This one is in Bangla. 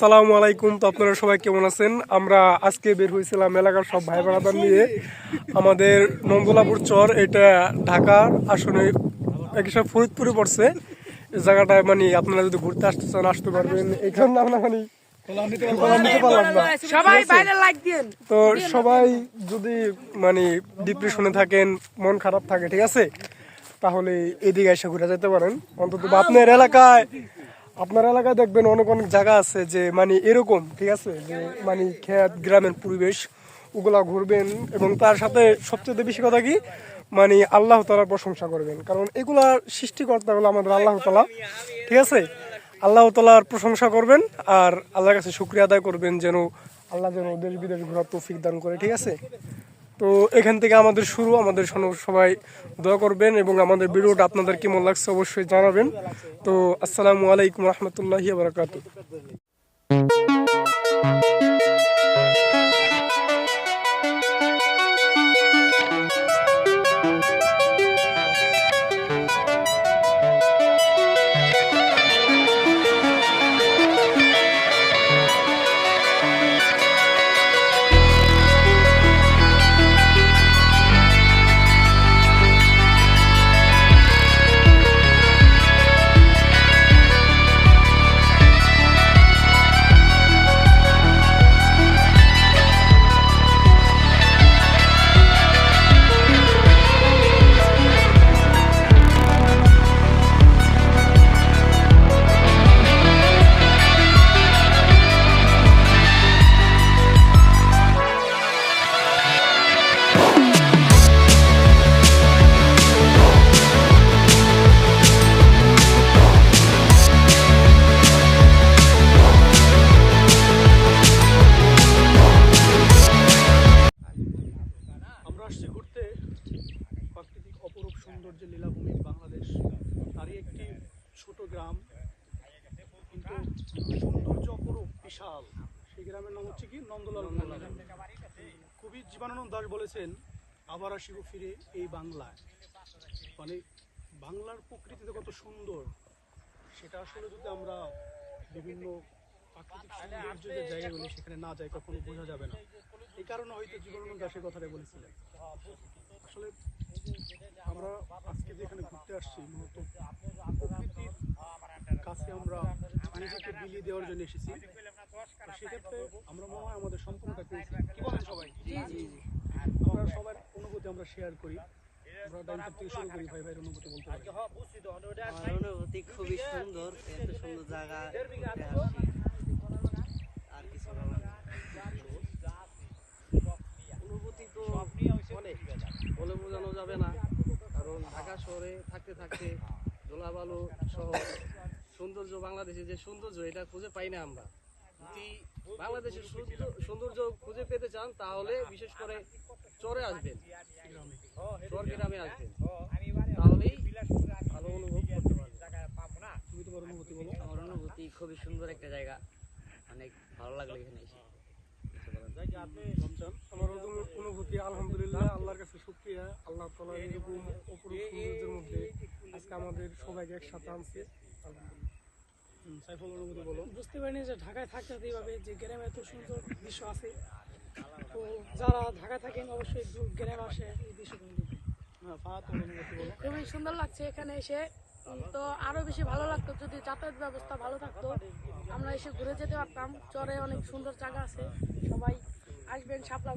সালামু আলাইকুম। তো আপনারা সবাই কেমন আছেন? আমরা আজকে বের হয়েছিলাম এলাকার সব ভাই বেড়াদার নিয়ে। আমাদের নন্দলাপুর চর এটা ঢাকার আসলে একই সব ফরিদপুরে পড়ছে। এই জায়গাটায় মানে আপনারা যদি ঘুরতে আসতে চান আসতে পারবেন। এখানে আমরা মানে না। সবাই বাইরে লাইক দিন তো সবাই যদি মানে ডিপ্রেশনে থাকেন মন খারাপ থাকে ঠিক আছে? তাহলে এদিকে এসে ঘুরে যেতে পারেন। অন্তত আপনার এলাকায় আপনার এলাকায় দেখবেন অনেক অনেক জায়গা আছে যে মানে এরকম, ঠিক আছে? যে মানে খেত, গ্রামের পরিবেশ, ওগুলা ঘুরবেন এবং তার সাথে সবচেয়ে বেশি কথা কি? মানে আল্লাহ তালার প্রশংসা করবেন। কারণ এগুলা সৃষ্টিকর্তা হলো আমাদের আল্লাহ তালা ঠিক আছে? আল্লাহ তালার প্রশংসা করবেন আর আল্লাহর কাছে শুক্রিয়া আদায় করবেন যেন আল্লাহ যেন দেশ বিদেশ ঘোরার তৌফিক দান করে, ঠিক আছে? তো এখান থেকে আমাদের শুরু, আমাদের সবাই দোয়া করবেন এবং আমাদের ভিডিওটা আপনাদের কেমন লাগছে অবশ্যই জানাবেন। তো আসসালামু আলাইকুম রহমতুল্লাহি বারকাত অপরূপ সৌন্দর্য লীলাভূমি বাংলাদেশ, তারই একটি ছোট গ্রাম। কিন্তু সৌন্দর্য অপরূপ, বিশাল। সেই গ্রামের নাম হচ্ছে কি? নন্দলাল। কবি জীবানন্দ দাস বলেছেন, আবার আসিব ফিরে এই বাংলায় মানে বাংলার প্রকৃতিতে কত সুন্দর। সেটা আসলে যদি আমরা বিভিন্ন প্রাকৃতিক সৌন্দর্য যে জায়গাগুলি সেখানে না যাই কখনো বোঝা যাবে না। এই কারণে হয়তো জীবনানন্দ দাসের কথাটা বলেছিলেন। আসলে আমরা আজকে যেখানে ঘুরতে আসছি মূলত প্রকৃতির কাছে আমরা নিজেকে বিলিয়ে দেওয়ার জন্য এসেছি। সেক্ষেত্রে আমরা মনে হয় আমাদের সম্পূর্ণটা পেয়েছি। কি বলেন সবাই? আমরা সবার অনুভূতি আমরা শেয়ার করি। আমরা ডাইন থেকে শুরু করি ভাই ভাইয়ের অনুভূতি বলতে পারি আমার অনুভূতি খুবই সুন্দর এত সুন্দর জায়গা ঘুরতে আসছি আর কিছু বলার নেই। অনুভূতি তো অনেক বলে বোঝানো যাবে না। কারণ ঢাকা শহরে থাকতে থাকতে ধুলাবালু সহ সৌন্দর্য বাংলাদেশে যে সৌন্দর্য এটা খুঁজে পাই না আমরা। যদি বাংলাদেশের সৌন্দর্য- সৌন্দর্য খুঁজে পেতে চান তাহলে বিশেষ করে চরে আসবেন। চর গ্রামে আসবেন। তাহলেই ভালো অনুভব করতে পারবেন। তুমি তোমার অনুভূতি বলো। আমার অনুভূতি খুবই সুন্দর একটা জায়গা। অনেক ভালো লাগল এখানে এসে। আমার অনুভূতি আলহামদুলিল্লাহ আল্লাহর কাছে শুক্রিয়া আল্লাহ এরকম অপরূপ সৌন্দর্যের মধ্যে আজকে আমাদের সবাইকে একসাথে আনছে। সাইফুল অনুভূতি বলো বুঝতে পারিনি যে ঢাকায় থাকতে এইভাবে যে গ্রামে এত সুন্দর দৃশ্য আছে। তো যারা ঢাকা থাকেন অবশ্যই গ্রামে আসে এই দৃশ্যগুলো খুবই সুন্দর লাগছে এখানে এসে। তো আরও বেশি ভালো লাগতো যদি যাতায়াত ব্যবস্থা ভালো থাকতো। আমরা এসে ঘুরে যেতে পারতাম। চরে অনেক সুন্দর জায়গা আছে। সবাই আসবেন সাপলা